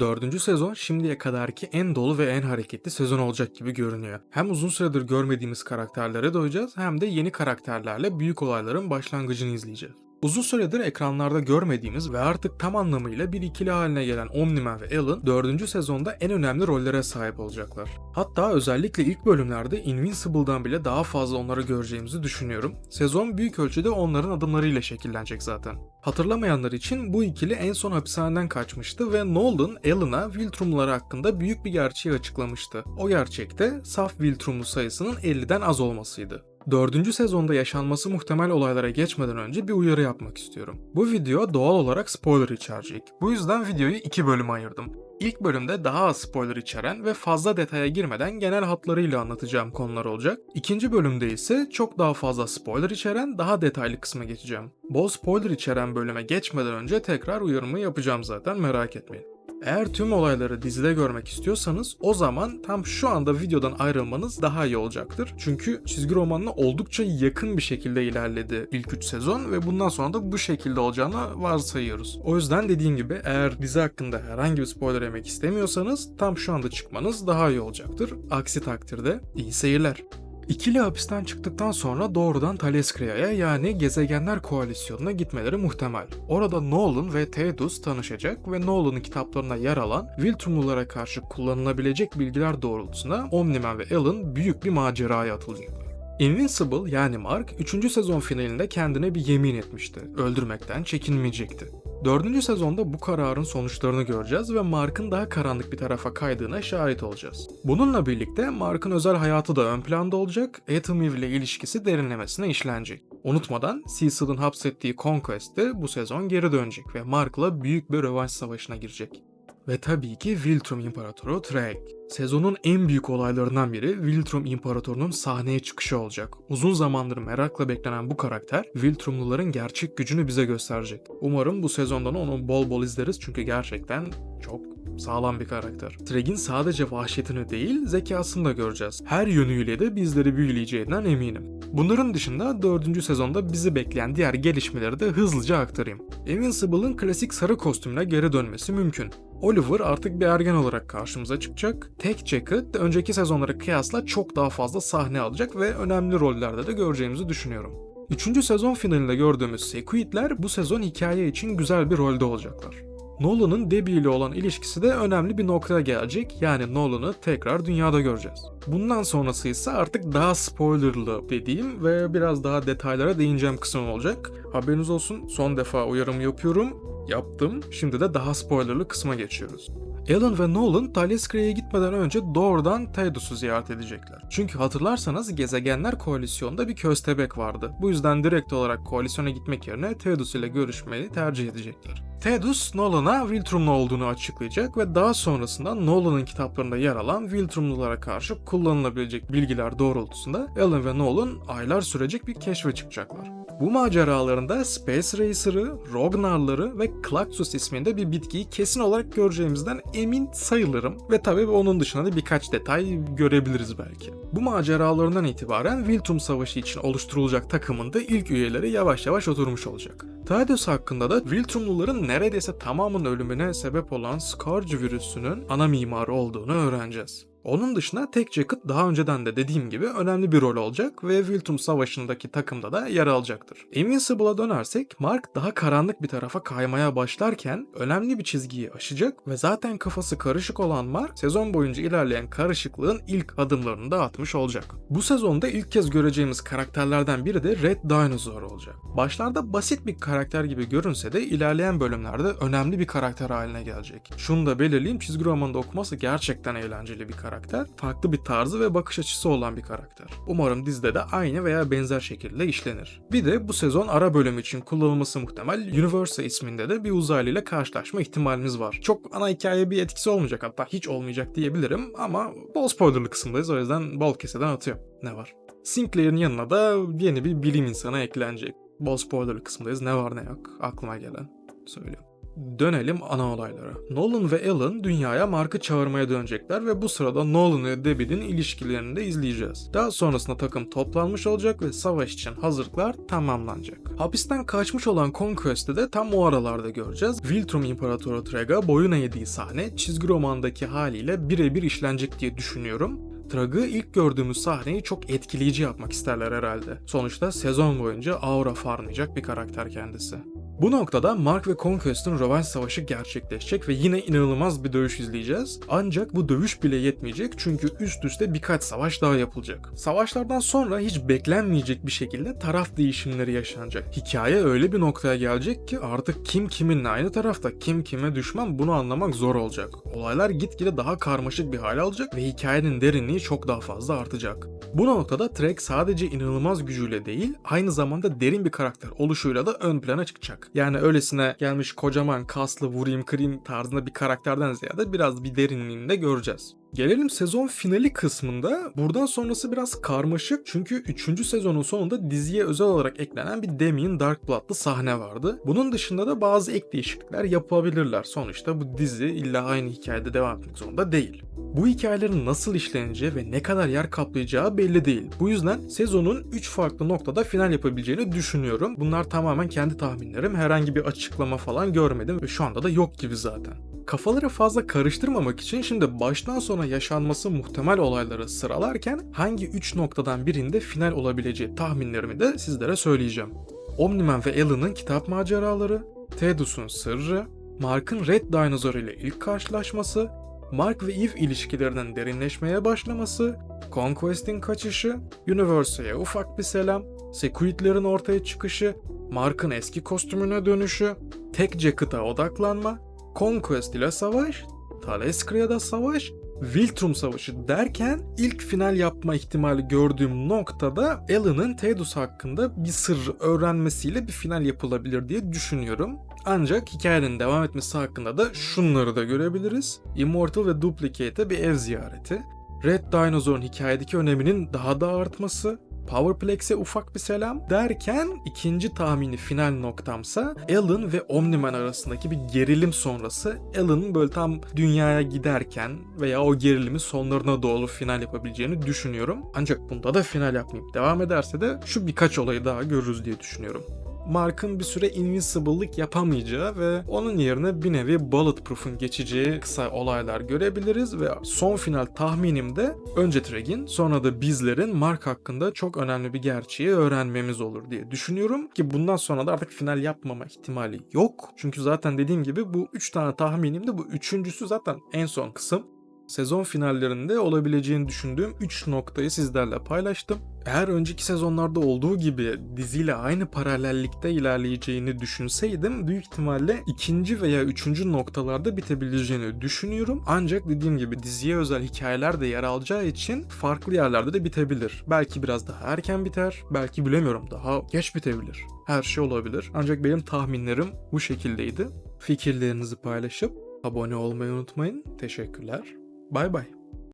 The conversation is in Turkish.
Dördüncü sezon şimdiye kadarki en dolu ve en hareketli sezon olacak gibi görünüyor. Hem uzun süredir görmediğimiz karakterlere doyacağız hem de yeni karakterlerle büyük olayların başlangıcını izleyeceğiz. Uzun süredir ekranlarda görmediğimiz ve artık tam anlamıyla bir ikili haline gelen Omni-Man ve Alan 4. sezonda en önemli rollere sahip olacaklar. Hatta özellikle ilk bölümlerde Invincible'dan bile daha fazla onları göreceğimizi düşünüyorum. Sezon büyük ölçüde onların adımlarıyla şekillenecek zaten. Hatırlamayanlar için bu ikili en son hapishaneden kaçmıştı ve Nolan, Alan'a Viltrumları hakkında büyük bir gerçeği açıklamıştı. O gerçekte saf Viltrumlu sayısının 50'den az olmasıydı. Dördüncü sezonda yaşanması muhtemel olaylara geçmeden önce bir uyarı yapmak istiyorum. Bu video doğal olarak spoiler içerecek. Bu yüzden videoyu iki bölüme ayırdım. İlk bölümde daha az spoiler içeren ve fazla detaya girmeden genel hatlarıyla anlatacağım konular olacak. İkinci bölümde ise çok daha fazla spoiler içeren daha detaylı kısma geçeceğim. Bol spoiler içeren bölüme geçmeden önce tekrar uyarımı yapacağım zaten merak etmeyin. Eğer tüm olayları dizide görmek istiyorsanız o zaman tam şu anda videodan ayrılmanız daha iyi olacaktır. Çünkü çizgi romanına oldukça yakın bir şekilde ilerledi ilk 3 sezon ve bundan sonra da bu şekilde olacağını varsayıyoruz. O yüzden dediğim gibi eğer dizi hakkında herhangi bir spoiler yemek istemiyorsanız tam şu anda çıkmanız daha iyi olacaktır. Aksi takdirde iyi seyirler. İkili hapisten çıktıktan sonra doğrudan Taleskria'ya yani Gezegenler Koalisyonu'na gitmeleri muhtemel. Orada Nolan ve Theodus tanışacak ve Nolan'ın kitaplarına yer alan Viltrumlulara karşı kullanılabilecek bilgiler doğrultusunda Omni-Man ve Alan büyük bir maceraya atılacaklar. Invincible yani Mark 3. sezon finalinde kendine bir yemin etmişti. Öldürmekten çekinmeyecekti. Dördüncü sezonda bu kararın sonuçlarını göreceğiz ve Mark'ın daha karanlık bir tarafa kaydığına şahit olacağız. Bununla birlikte Mark'ın özel hayatı da ön planda olacak, Atom Eve ile ilişkisi derinlemesine işlenecek. Unutmadan Cecil'ın hapsettiği Conquest de bu sezon geri dönecek ve Mark'la büyük bir rövanş savaşına girecek. Ve tabii ki Viltrum İmparatoru Treg. Sezonun en büyük olaylarından biri Viltrum İmparatoru'nun sahneye çıkışı olacak. Uzun zamandır merakla beklenen bu karakter Viltrumluların gerçek gücünü bize gösterecek. Umarım bu sezondan onu bol bol izleriz çünkü gerçekten çok sağlam bir karakter. Treg'in sadece vahşetini değil zekasını da göreceğiz. Her yönüyle de bizleri büyüleyeceğinden eminim. Bunların dışında 4. sezonda bizi bekleyen diğer gelişmeleri de hızlıca aktarayım. Invincible'ın klasik sarı kostümüne geri dönmesi mümkün. Oliver artık bir ergen olarak karşımıza çıkacak. Tek Jack'ı önceki sezonlara kıyasla çok daha fazla sahne alacak ve önemli rollerde de göreceğimizi düşünüyorum. Üçüncü sezon finalinde gördüğümüz Sequid'ler bu sezon hikaye için güzel bir rolde olacaklar. Nolan'ın Debbie ile olan ilişkisi de önemli bir noktaya gelecek. Yani Nolan'ı tekrar dünyada göreceğiz. Bundan sonrası ise artık daha spoilerlı dediğim ve biraz daha detaylara değineceğim kısım olacak. Haberiniz olsun son defa uyarımı yapıyorum. Yaptım. Şimdi de daha spoilerlı kısma geçiyoruz. Alan ve Nolan Taleskria'ya gitmeden önce doğrudan Theodos'u ziyaret edecekler. Çünkü hatırlarsanız Gezegenler Koalisyonu'nda bir köstebek vardı. Bu yüzden direkt olarak koalisyona gitmek yerine Theodos ile görüşmeyi tercih edecekler. Theodus, Nolan'a Viltrumlu olduğunu açıklayacak ve daha sonrasında Nolan'ın kitaplarında yer alan Viltrumlulara karşı kullanılabilecek bilgiler doğrultusunda Alan ve Nolan aylar sürecek bir keşfe çıkacaklar. Bu maceralarında Space Racer'ı, Rognar'ları ve Klaxus isminde bir bitkiyi kesin olarak göreceğimizden emin sayılırım ve tabii onun dışında da birkaç detay görebiliriz belki. Bu maceralarından itibaren Viltrum Savaşı için oluşturulacak takımın da ilk üyeleri yavaş yavaş oturmuş olacak. Thaddeus hakkında da Viltrumluların neredeyse tamamının ölümüne sebep olan Scourge virüsünün ana mimarı olduğunu öğreneceğiz. Onun dışında tek Jacket daha önceden de dediğim gibi önemli bir rol olacak ve Viltrum Savaşı'ndaki takımda da yer alacaktır. Invincible'a dönersek Mark daha karanlık bir tarafa kaymaya başlarken önemli bir çizgiyi aşacak ve zaten kafası karışık olan Mark sezon boyunca ilerleyen karışıklığın ilk adımlarını da atmış olacak. Bu sezonda ilk kez göreceğimiz karakterlerden biri de Red Dinosaur olacak. Başlarda basit bir karakter gibi görünse de ilerleyen bölümlerde önemli bir karakter haline gelecek. Şunu da belirleyeyim çizgi romanda okuması gerçekten eğlenceli bir karakter karakter, farklı bir tarzı ve bakış açısı olan bir karakter. Umarım dizide de aynı veya benzer şekilde işlenir. Bir de bu sezon ara bölüm için kullanılması muhtemel Universa isminde de bir uzaylı ile karşılaşma ihtimalimiz var. Çok ana hikaye bir etkisi olmayacak hatta hiç olmayacak diyebilirim ama bol spoilerlı kısımdayız o yüzden bol keseden atıyorum. Ne var? Sinclair'in yanına da yeni bir bilim insanı eklenecek. Bol spoilerlı kısımdayız ne var ne yok aklıma gelen söylüyorum. Dönelim ana olaylara. Nolan ve Alan dünyaya Mark'ı çağırmaya dönecekler ve bu sırada Nolan ve Debbie'nin ilişkilerini de izleyeceğiz. Daha sonrasında takım toplanmış olacak ve savaş için hazırlıklar tamamlanacak. Hapisten kaçmış olan Conquest'i de tam o aralarda göreceğiz. Viltrum İmparatoru Trega boyun eğdiği sahne çizgi romandaki haliyle birebir işlenecek diye düşünüyorum. Trag'ı ilk gördüğümüz sahneyi çok etkileyici yapmak isterler herhalde. Sonuçta sezon boyunca aura farmlayacak bir karakter kendisi. Bu noktada Mark ve Conquest'ın rövanş savaşı gerçekleşecek ve yine inanılmaz bir dövüş izleyeceğiz. Ancak bu dövüş bile yetmeyecek çünkü üst üste birkaç savaş daha yapılacak. Savaşlardan sonra hiç beklenmeyecek bir şekilde taraf değişimleri yaşanacak. Hikaye öyle bir noktaya gelecek ki artık kim kiminle aynı tarafta, kim kime düşman bunu anlamak zor olacak. Olaylar gitgide daha karmaşık bir hale alacak ve hikayenin derinliği çok daha fazla artacak. Bu noktada Trek sadece inanılmaz gücüyle değil, aynı zamanda derin bir karakter oluşuyla da ön plana çıkacak. Yani öylesine gelmiş kocaman kaslı vurayım kırayım tarzında bir karakterden ziyade biraz bir derinliğini de göreceğiz. Gelelim sezon finali kısmında. Buradan sonrası biraz karmaşık çünkü 3. sezonun sonunda diziye özel olarak eklenen bir Damien Darkblood'lı sahne vardı. Bunun dışında da bazı ek değişiklikler yapabilirler. Sonuçta bu dizi illa aynı hikayede devam etmek zorunda değil. Bu hikayelerin nasıl işleneceği ve ne kadar yer kaplayacağı belli değil. Bu yüzden sezonun 3 farklı noktada final yapabileceğini düşünüyorum. Bunlar tamamen kendi tahminlerim. Herhangi bir açıklama falan görmedim ve şu anda da yok gibi zaten. Kafaları fazla karıştırmamak için şimdi baştan sona yaşanması muhtemel olayları sıralarken hangi 3 noktadan birinde final olabileceği tahminlerimi de sizlere söyleyeceğim. Omniman ve Alan'ın kitap maceraları, Tedus'un sırrı, Mark'ın Red Dinosaur ile ilk karşılaşması, Mark ve Eve ilişkilerinin derinleşmeye başlaması, Conquest'in kaçışı, Universe'ye ufak bir selam, Sequid'lerin ortaya çıkışı, Mark'ın eski kostümüne dönüşü, tek Jacket'a odaklanma, Conquest ile savaş, Taleskria'da savaş, Viltrum savaşı derken ilk final yapma ihtimali gördüğüm noktada Alan'ın Theodus hakkında bir sır öğrenmesiyle bir final yapılabilir diye düşünüyorum. Ancak hikayenin devam etmesi hakkında da şunları da görebiliriz. Immortal ve Duplicate'e bir ev ziyareti, Red Dinosaur'un hikayedeki öneminin daha da artması, Powerplex'e ufak bir selam derken ikinci tahmini final noktamsa Alan ve Omniman arasındaki bir gerilim sonrası Alan'ın böyle tam dünyaya giderken veya o gerilimin sonlarına doğru final yapabileceğini düşünüyorum. Ancak bunda da final yapmayıp devam ederse de şu birkaç olayı daha görürüz diye düşünüyorum. Mark'ın bir süre Invincible'lık yapamayacağı ve onun yerine bir nevi Bulletproof'un geçeceği kısa olaylar görebiliriz ve son final tahminimde önce Treg'in sonra da bizlerin Mark hakkında çok önemli bir gerçeği öğrenmemiz olur diye düşünüyorum ki bundan sonra da artık final yapmama ihtimali yok. Çünkü zaten dediğim gibi bu 3 tane tahminimde bu üçüncüsü zaten en son kısım sezon finallerinde olabileceğini düşündüğüm 3 noktayı sizlerle paylaştım. Eğer önceki sezonlarda olduğu gibi diziyle aynı paralellikte ilerleyeceğini düşünseydim büyük ihtimalle ikinci veya üçüncü noktalarda bitebileceğini düşünüyorum. Ancak dediğim gibi diziye özel hikayeler de yer alacağı için farklı yerlerde de bitebilir. Belki biraz daha erken biter, belki bilemiyorum daha geç bitebilir. Her şey olabilir. Ancak benim tahminlerim bu şekildeydi. Fikirlerinizi paylaşıp abone olmayı unutmayın. Teşekkürler. Bye bye.